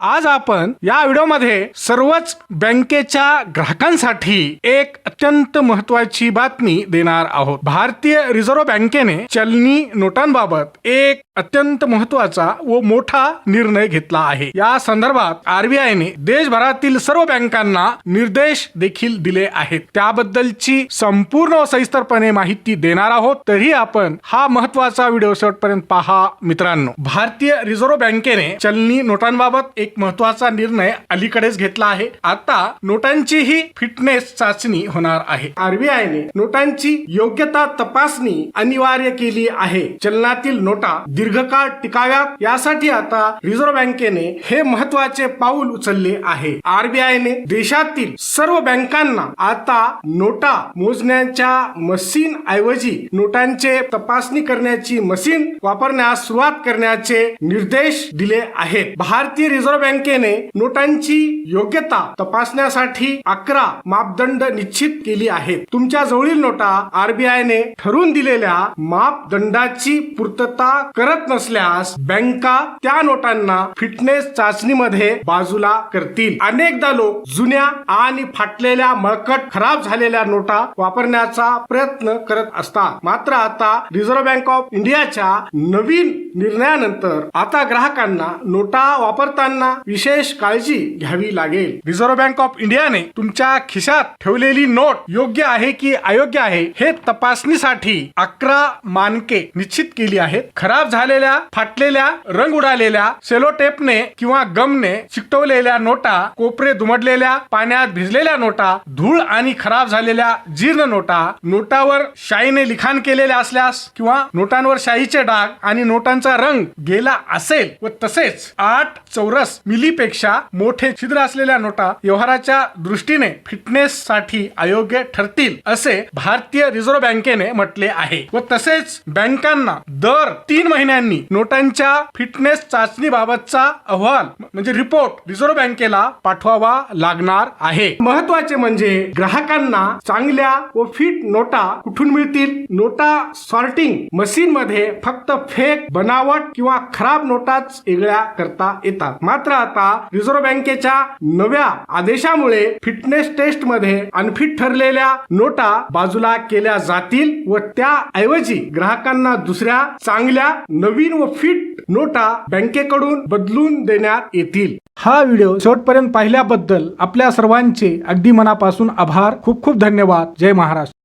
आज आपण या व्हिडिओमध्ये सर्वच बँकेच्या ग्राहकांसाठी एक अत्यंत महत्वाची बातमी देणार आहोत. भारतीय रिझर्व्ह बँकेने चलनी नोटांबाबत एक अत्यंत महत्त्वाचा व मोठा निर्णय घेतला आहे. या संदर्भात आरबीआयने देशभरातील सर्व बँकांना निर्देश देखील दिले आहेत. त्याबद्दलची संपूर्ण सविस्तरपणे माहिती देणार आहोत. तरी आपण हा महत्त्वाचा व्हिडिओ शेवटपर्यंत पहा मित्रांनो. भारतीय रिझर्व्ह बँकेने चलनी नोटांबाबत एक महत्त्वाचा निर्णय अलीकडेच घेतला आहे. आता नोटांची ही फिटनेस चाचणी होणार आहे. आरबीआयने नोटांची योग्यता तपासणी अनिवार्य केली आहे. चलनातील नोटा दीर्घकाळ टिकाव्यात यासाठी आता रिझर्व्ह बँकेने हे महत्त्वाचे पाऊल उचलले आहे. आरबीआयने देशातील सर्व बँकांना आता नोटा मोजण्याच्या मशीन ऐवजी नोटांचे तपासणी करण्याची मशीन वापरण्यास सुरुवात करण्याचे निर्देश दिले आहेत. भारतीय रिझर्व्ह बँकेने नोटांची योग्यता तपासण्यासाठी अकरा मापदंड निश्चित केली आहेत. तुमच्या जवळील नोटा आरबीआयने ठरवून दिलेल्या मापदंडाची पूर्तता करत नसल्यास बँका त्या नोटांना फिटनेस चाचणीमध्ये बाजूला करतील. अनेकदा लोक जुन्या आणि फाटलेल्या मळकट खराब झालेल्या नोटा वापरण्याचा प्रयत्न करत असतात. मात्र आता रिझर्व्ह बँक ऑफ इंडियाच्या नवीन निर्णयानंतर आता ग्राहकांना नोटा वापरताना विशेष काळजी घ्यावी लागेल. रिझर्व्ह बँक ऑफ इंडियाने तुमच्या खिशात ठेवलेली नोट योग्य आहे की अयोग्य आहे हे तपासणीसाठी अकरा मानके निश्चित केली आहेत. खराब झाले झालेल्या फाटलेल्या रंग उडालेल्या सेलोटेपने किंवा गमने चिकटवलेल्या नोटा कोपरे दुमडलेल्या पाण्यात भिजलेल्या नोटा धूळ आणि खराब झालेल्या जीर्ण नोटा नोटावर शाईने लिखाण केलेले असल्यास किंवा नोटांवर शाईचे डाग आणि नोटांचा रंग गेला असेल व तसेच आठ चौरस मिलीपेक्षा मोठे छिद्र असलेल्या नोटा व्यवहाराच्या दृष्टीने फिटनेस साठी अयोग्य ठरतील असे भारतीय रिझर्व्ह बँकेने म्हटले आहे. व तसेच बँकांना दर तीन महिन्या यांनी नोटांच्या फिटनेस चाचणी बाबतचा अहवाल म्हणजे रिपोर्ट रिझर्व्ह बँकेला पाठवावा लागणार आहे. महत्त्वाचे म्हणजे ग्राहकांना चांगल्या व फिट नोटा कुठून मिळतील? नोटा सॉर्टिंग मशीन मध्ये फक्त फेक बनावट किंवा खराब नोटाच वेगळ्या करता येतात. मात्र आता रिझर्व्ह बँकेच्या नव्या आदेशामुळे फिटनेस टेस्टमध्ये अनफिट ठरलेल्या नोटा बाजूला केल्या जातील व त्याऐवजी ग्राहकांना दुसऱ्या चांगल्या नवीन व फिट नोटा बँकेकडून बदलून देण्यात येतील. हा व्हिडिओ शेवटपर्यंत पाहिल्याबद्दल आपल्या सर्वांचे अगदी मनापासून आभार. खूप खूप धन्यवाद. जय महाराष्ट्र.